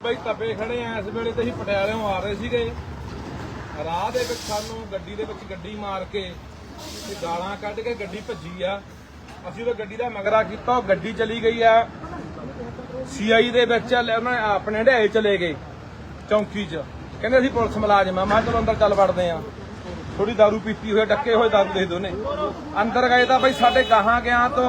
ਬਈ ਤਪੇ ਖੜੇ ਆ, ਇਸ ਵੇਲੇ ਤੇ ਅਸੀਂ ਪਟਿਆਲਿਓਂ ਆ ਰਹੇ ਸੀਗੇ। ਰਾਹ ਦੇ ਵਿੱਚ ਸਾਨੂੰ ਗੱਡੀ ਦੇ ਵਿੱਚ ਗੱਡੀ ਮਾਰ ਕੇ ਤੇ ਗਾਲਾਂ ਕੱਢ ਕੇ ਗੱਡੀ ਭੱਜੀ ਆ। ਅਸੀਂ ਉਹ ਗੱਡੀ ਦਾ ਮਗਰਾ ਕੀਤਾ, ਉਹ ਗੱਡੀ ਚਲੀ ਗਈ ਆ। ਸੀਆਈ ਦੇ ਵਿੱਚ ਉਹਨਾਂ ਆਪਣੇ ਢੇਏ ਚਲੇ ਗਏ, ਚੌਂਕੀ 'ਚ। ਕਹਿੰਦੇ ਅਸੀਂ ਪੁਲਿਸ ਮੁਲਾਜ਼ਮ ਆ, ਮੈਂ ਕਿਹਾ ਚਲੋ ਅੰਦਰ ਚੱਲ ਵੜਦੇ ਆ। ਥੋੜੀ दारू ਪੀਤੀ ਹੋਈ ਡੱਕੇ ਹੋਏ ਦਾਰੂ ਦੇ ਦੋਨੇ। ਅੰਦਰ ਗਏ ਤਾਂ ਬਈ ਸਾਡੇ ਗਾਹਾਂ ਗਿਆ ਤੋਂ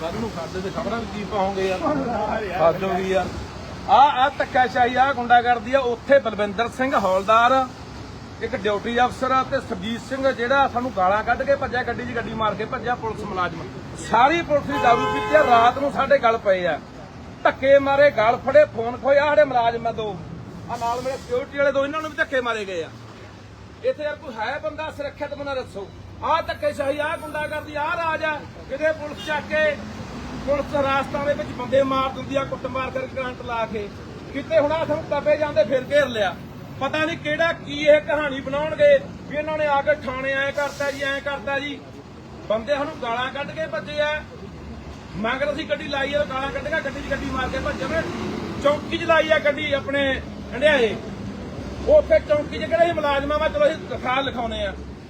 ਕੱਲ ਨੂੰ ਸਾਡੇ ਤੇ ਖਬਰਾਂ ਵੀ ਕੀ ਪਾਉਂਗੇ ਯਾਰ? ਹੱਦ ਹੋ ਯਾਰ। ਆ ਆ ਧੱਕਾਸ਼ਾਹੀ ਆ ਗੁੰਡਾ ਕਰਦੀ ਆ। ਉੱਥੇ ਬਲਵਿੰਦਰ ਸਿੰਘ ਹੌਲਦਾਰ, ਇੱਕ ਡਿਊਟੀ ਅਫਸਰ ਆ ਤੇ ਸਰਜੀਤ ਸਿੰਘ ਜਿਹੜਾ ਸਾਨੂੰ ਗਾਲਾਂ ਕੱਢ ਕੇ ਭੱਜਿਆ, ਗੱਡੀ 'ਚ ਗੱਡੀ ਮਾਰ ਕੇ ਭੱਜਿਆ ਪੁਲਿਸ ਮੁਲਾਜ਼ਮ। ਸਾਰੀ ਪੁਲਿਸ ਦੀ ਦਾਰੂ ਪੀਤੀ ਆ, ਰਾਤ ਨੂੰ ਸਾਡੇ ਗਲ ਪਏ ਆ। ਧੱਕੇ ਮਾਰੇ, ਗਲ ਫੜੇ, ਫੋਨ ਖੋਇਆ ਸਾਡੇ ਮੁਲਾਜ਼ਮ ਆ ਦੋ। ਆ ਨਾਲ ਮੇਰੇ ਸਿਕਿਉਰਿਟੀ ਵਾਲੇ ਦੋ, ਇਹਨਾਂ ਨੂੰ ਵੀ ਧੱਕੇ ਮਾਰੇ ਗਏ ਆ। ਇੱਥੇ ਯਾਰ ਕੋਈ ਹੈ ਬੰਦਾ ਸੁਰੱਖਿਅਤ ਬੰਦਾ ਦੱਸੋ। ਆਹ ਧੱਕੇ ਸ਼ਾਹੀ, ਆਹ ਗੁੰਡਾ ਕਰਦੀ ਆਹ ਰਾਜ ਆ। ਕਿਤੇ ਪੁਲਿਸ ਚੱਕ ਕੇ, ਪੁਲਿਸ ਰਾਸਤਾਂ ਦੇ ਵਿੱਚ ਬੰਦੇ ਮਾਰ ਦਿੰਦੀ ਆ, ਕੁੱਟਮਾਰ ਕਰਕੇ ਕਰੰਟ ਲਾ ਕੇ। ਕਿਤੇ ਹੁਣ ਆ ਸਾਨੂੰ ਤਪੇ ਜਾਂਦੇ ਫਿਰ ਘੇਰ ਲਿਆ। ਪਤਾ ਨਹੀਂ ਕਿਹੜਾ ਕੀ ਇਹ ਕਹਾਣੀ ਬਣਾਉਣਗੇ, ਵੀ ਇਹਨਾਂ ਨੇ ਆ ਕੇ ਥਾਣੇ ਐ ਕਰਤਾ ਜੀ, ਐ ਕਰਤਾ ਜੀ। ਬੰਦੇ ਸਾਨੂੰ ਗਾਲਾਂ ਕੱਢ ਕੇ ਭੱਜੇ ਆ। ਮਗਰ ਅਸੀਂ ਗੱਡੀ ਲਾਈ ਆ ਗਾਲਾਂ ਕੱਢ ਕੇ ਗੱਡੀ 'ਚ ਗੱਡੀ ਮਾਰ ਕੇ ਭੱਜੇ ਨੇ ਚੌਂਕੀ 'ਚ ਲਾਈ ਆ ਗੱਡੀ ਆਪਣੇ, ਹੰਡਿਆਏ। ਉੱਥੇ ਚੌਂਕੀ 'ਚ ਕਿਹੜੇ ਮੁਲਾਜ਼ਮਾਂ ਵਾ ਚਲੋ ਅਸੀਂ ਦਰਖਾਸਤ ਲਿਖਾਉਨੇ ਆ।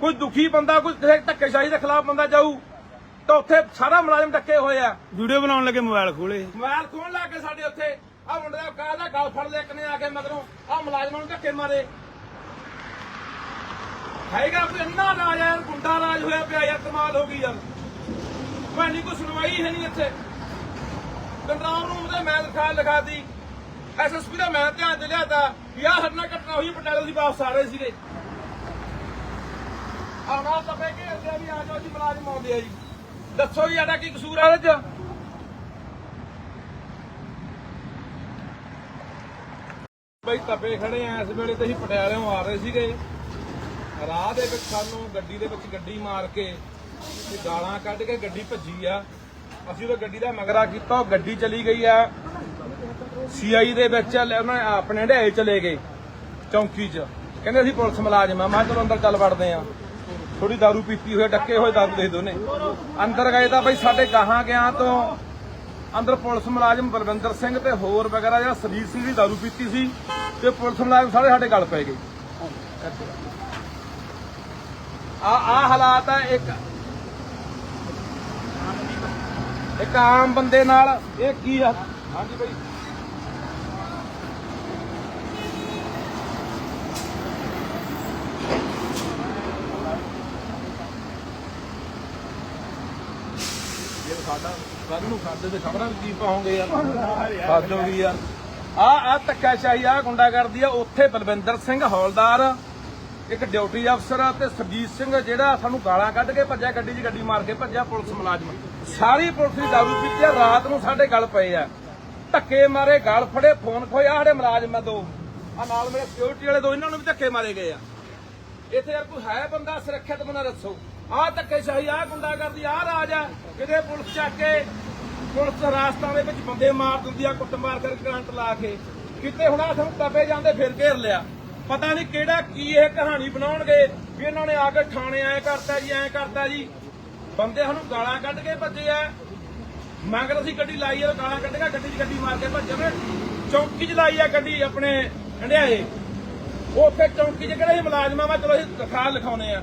ਕੋਈ ਦੁਖੀ ਬੰਦਾ ਕੋਈ ਕਿਸੇ ਧੱਕੇਸ਼ਾਹੀ ਦੇ ਖਿਲਾਫ ਬੰਦਾ ਜਾਊ ਤਾਂ ਉੱਥੇ ਸਾਰਾ ਮੁਲਾਜ਼ਮ ਡੱਕੇ ਹੋਏ ਆ। ਵੀਡੀਓ ਬਣਾਉਣ ਲੱਗੇ ਮੋਬਾਈਲ ਖੋਲੇ। ਮੋਬਾਈਲ ਖੋਣ ਲਾ ਕੇ ਸਾਡੇ ਉੱਥੇ। ਆ ਮੁੰਡੇ ਦਾ ਕਾਹ ਦਾ ਗਲ ਫੜ ਲਿਆ ਇੱਕ ਨੇ ਆ ਕੇ ਮਗਰੋਂ। ਆ ਮੁਲਾਜ਼ਮਾਂ ਨੂੰ ਧੱਕੇ ਮਾਰੇ। ਹੈਗਾ ਕੋਈ ਇੰਨਾ ਰਾਜ ਯਾਰ ਗੁੰਡਾ ਰਾਜ ਹੋਇਆ ਪਿਆ ਯਾਰ ਕਮਾਲ ਹੋ ਗਈ ਯਾਰ। ਭਾਣੀ ਕੋਈ ਸੁਣਵਾਈ ਹੈ ਨਹੀਂ ਇੱਥੇ। ਕੰਟਰੋਲ ਰੂਮ ਤੇ ਮੈਂ ਦਿਖਾ ਲਗਾਤੀ ਐਸਐਸਪੀ ਦਾ ਮੈਂ ਧਿਆਨ ਚ ਲਿਆਤਾ ਵੀ ਆਹ ਸਾਡੇ ਨਾਲ ਘਟਨਾ ਹੋਈ ਪਟਿਆਲੇ ਦੀ ਵਾਪਸ ਆ ਰਹੇ ਸੀਗੇ। ਆਉਣਾ ਤਪੇ ਕੇ, ਅੱਗੇ ਵੀ ਆ ਜਾਓ ਜੀ, ਮੁਲਾਜ਼ਮ ਆਉਂਦੇ ਆ ਜੀ। ਦੱਸੋ ਜੀ, ਸਾਡਾ ਕੀ ਕਸੂਰ ਆ ਇਹਦੇ ਚ? ਬਈ ਤਪੇ ਖੜੇ ਆ, ਇਸ ਵੇਲੇ ਤੇ ਅਸੀਂ ਪਟਿਆਲਿਓਂ ਆ ਰਹੇ ਸੀਗੇ। ਰਾਹ ਦੇ ਵਿੱਚ ਸਾਨੂੰ ਗੱਡੀ ਦੇ ਵਿੱਚ ਗੱਡੀ ਮਾਰ ਕੇ ਤੇ ਗਾਲਾਂ ਕੱਢ ਕੇ ਗੱਡੀ ਭੱਜੀ ਆ। ਅਸੀਂ ਉਹ ਗੱਡੀ ਦਾ ਮਗਰਾ ਕੀਤਾ, ਉਹ ਗੱਡੀ ਚਲੀ ਗਈ ਆ। ਸੀਆਈ ਦੇ ਵਿੱਚ ਲੈ- ਉਹਨਾਂ ਆਪਣੇ ਢੇਏ ਚਲੇ ਗਏ, ਚੌਂਕੀ 'ਚ। ਕਹਿੰਦੇ ਅਸੀਂ ਪੁਲਿਸ ਮੁਲਾਜ਼ਮ ਆ, ਮੈਂ ਕਿਹਾ ਚਲੋ ਅੰਦਰ ਚੱਲ ਵੜਦੇ ਆ। ਥੋੜੀ दारू ਪੀਤੀ ਹੋਈ ਡੱਕੇ ਹੋਏ ਦਾਰੂ ਦੇ ਦੋਨੇ। ਅੰਦਰ ਗਏ ਤਾਂ ਬਈ ਸਾਡੇ ਗਾਹਾਂ ਗਿਆ ਤੋਂ ਅੰਦਰ ਪੁਲਿਸ ਮੁਲਾਜ਼ਮ ਬਲਵਿੰਦਰ ਸਿੰਘ ਤੇ ਹੋਰ ਵਗੈਰਾ ਜਿਹੜਾ ਸਰੀਰ ਸਿੰਘ ਦੀ ਦਾਰੂ ਪੀਤੀ ਸੀ ਤੇ ਪੁਲਿਸ ਮੁਲਾਜ਼ਮ ਸਾਰੇ ਸਾਡੇ ਗਲ ਪੈ ਗਏ। ਆ ਆ ਹਾਲਾਤ ਆ, ਇੱਕ ਇੱਕ ਆਮ ਬੰਦੇ ਨਾਲ ਇਹ ਕੀ ਆ? ਹਾਂਜੀ ਬਈ ਇਹ ਸਾਡਾ ਕੱਲ ਨੂੰ ਸਾਡੇ ਤੇ ਖਬਰਾਂ ਵੀ ਕੀ ਪਾਉਂਗੇ ਯਾਰ? ਹੱਦ ਹੋ ਗਈ ਯਾਰ ਆ। ਆ ਧੱਕਾਸ਼ਾਹੀ ਆ ਗੁੰਡਾ ਕਰਦੀ ਆ ਉੱਥੇ ਬਲਵਿੰਦਰ ਸਿੰਘ ਹੌਲਦਾਰ ਇੱਕ ਡਿਊਟੀ ਅਫਸਰ ਆ ਤੇ ਸਰਜੀਤ ਸਿੰਘ ਜਿਹੜਾ ਸਾਨੂੰ ਗਾਲਾਂ ਕੱਢ ਕੇ ਭੱਜਿਆ ਗੱਡੀ 'ਚ ਗੱਡੀ ਮਾਰ ਕੇ ਭੱਜਿਆ ਪੁਲਿਸ ਮੁਲਾਜ਼ਮ। ਸਾਰੀ ਪੁਲਿਸ ਦੀ ਦਾਰੂ ਪੀਤੀ ਆ ਰਾਤ ਨੂੰ ਸਾਡੇ ਗਲ ਪਏ ਆ। ਧੱਕੇ ਮਾਰੇ ਗਲ ਫੜੇ ਫੋਨ ਖੋਇਆ ਸਾਡੇ ਮੁਲਾਜ਼ਮ ਦੋ। ਆ ਨਾਲ ਮੇਰੇ ਸਿਕਿਉਰਿਟੀ ਵਾਲੇ ਦੋ ਇਹਨਾਂ ਨੂੰ ਵੀ ਧੱਕੇ ਮਾਰੇ ਗਏ ਆ। ਇੱਥੇ ਯਾਰ ਕੋਈ ਹੈ ਬੰਦਾ ਸੁਰੱਖਿਅਤ ਬੰਦਾ ਦੱਸੋ। ਆਹ ਧੱਕੇਸ਼ਾਹੀ ਆਹ ਗੁੰਡਾ ਕਰਦੀ ਆਹ ਰਾਜ ਆ। ਕਿਤੇ ਪੁਲਿਸ ਚੱਕ ਕੇ, ਪੁਲਿਸ ਰਾਸਤਾਂ ਦੇ ਵਿੱਚ ਬੰਦੇ ਮਾਰ ਦਿੰਦੀ ਆ, ਕੁੱਟਮਾਰ ਕਰਕੇ ਕਰੰਟ ਲਾ ਕੇ। ਕਿਤੇ ਹੁਣ ਆ ਸਾਨੂੰ ਤਪੇ ਜਾਂਦੇ, ਫਿਰ ਘੇਰ ਲਿਆ। ਪਤਾ ਨਹੀਂ ਕਿਹੜਾ ਕੀ ਇਹ ਕਹਾਣੀ ਬਣਾਉਣਗੇ, ਵੀ ਇਹਨਾਂ ਨੇ ਆ ਕੇ ਥਾਣੇ ਐ ਕਰਤਾ ਜੀ, ਐ ਕਰਤਾ ਜੀ। ਬੰਦੇ ਸਾਨੂੰ ਗਾਲਾਂ ਕੱਢ ਕੇ ਭੱਜੇ ਆ। ਮਗਰ ਅਸੀਂ ਗੱਡੀ ਲਾਈ ਆ, ਗਾਲਾਂ ਕੱਢ ਕੇ ਗੱਡੀ 'ਚ ਗੱਡੀ ਮਾਰ ਕੇ ਭੱਜੇ ਨੇ। ਚੌਂਕੀ 'ਚ ਲਾਈ ਆ ਗੱਡੀ ਆਪਣੇ ਹੰਡਿਆਏ ਉੱਥੇ ਚੌਂਕੀ 'ਚ ਕਿਹੜੇ ਸੀ ਮੁਲਾਜ਼ਮਾਂ ਵਾ ਚਲੋ ਅਸੀਂ ਦਿਖਾ ਲਿਖਾਉਨੇ ਆ।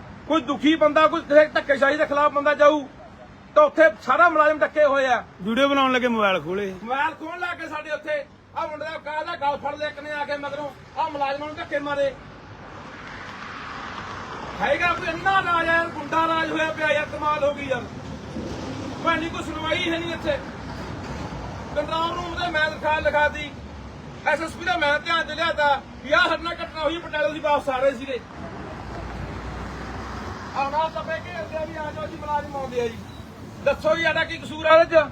ਕੋਈ ਦੁਖੀ ਬੰਦਾ ਕੋਈ ਕਿਸੇ ਧੱਕੇਸ਼ਾਹੀ ਦੇ ਖਿਲਾਫ ਬੰਦਾ ਜਾਊ ਤਾਂ ਉੱਥੇ ਸਾਰਾ ਮੁਲਾਜ਼ਮ ਡੱਕੇ ਹੋਏ ਆ। ਵੀਡੀਓ ਬਣਾਉਣ ਲੱਗੇ ਮੋਬਾਈਲ ਖੋਲੇ ਮੋਬਾਈਲ ਖੋਣ ਲਾ ਕੇ ਸਾਡੇ ਉੱਥੇ। ਆ ਮੁੰਡੇ ਦਾ ਕਾਹ ਦਾ ਗਲ ਫੜ ਲਿਆ ਇੱਕ ਨੇ ਆ ਕੇ ਮਗਰੋਂ ਆ ਮੁਲਾਜ਼ਮਾਂ ਨੂੰ ਧੱਕੇ ਮਾਰੇ। ਹੈਗਾ ਕੋਈ ਇੰਨਾ ਰਾਜ ਹੈ ਗੁੰਡਾ ਰਾਜ ਹੋਇਆ ਪਿਆ ਯਾਰ ਕਮਾਲ ਹੋ ਗਈ ਯਾਰ। ਭਾਣੀ ਕੋਈ ਸੁਣਵਾਈ ਹੈ ਨਹੀਂ ਇੱਥੇ। ਕੰਟਰੋਲ ਰੂਮ ਤੇ ਮੈਂ ਦਿਖਾ ਲਗਾਤੀ ਐਸਐਸਪੀ ਦਾ ਮੈਂ ਧਿਆਨ ਚ ਲਿਆਤਾ ਵੀ ਆਹ ਨਾਲ ਘਟਨਾ ਹੋਈ ਪਟਿਆਲੇ ਦੀ ਵਾਪਸ ਆ ਰਹੇ ਸੀਗੇ। ਆਉਣਾ ਨਾਲ ਤਾਂ ਬਹਿ ਅੱਗੇ ਵੀ ਆ ਜਾਓ ਜੀ ਮੁਲਾਜ਼ਮ ਆਉਂਦੇ ਆ ਜੀ। ਦੱਸੋ ਜੀ, ਸਾਡਾ ਕੀ ਕਸੂਰ ਆ ਇਹਦੇ ਚ?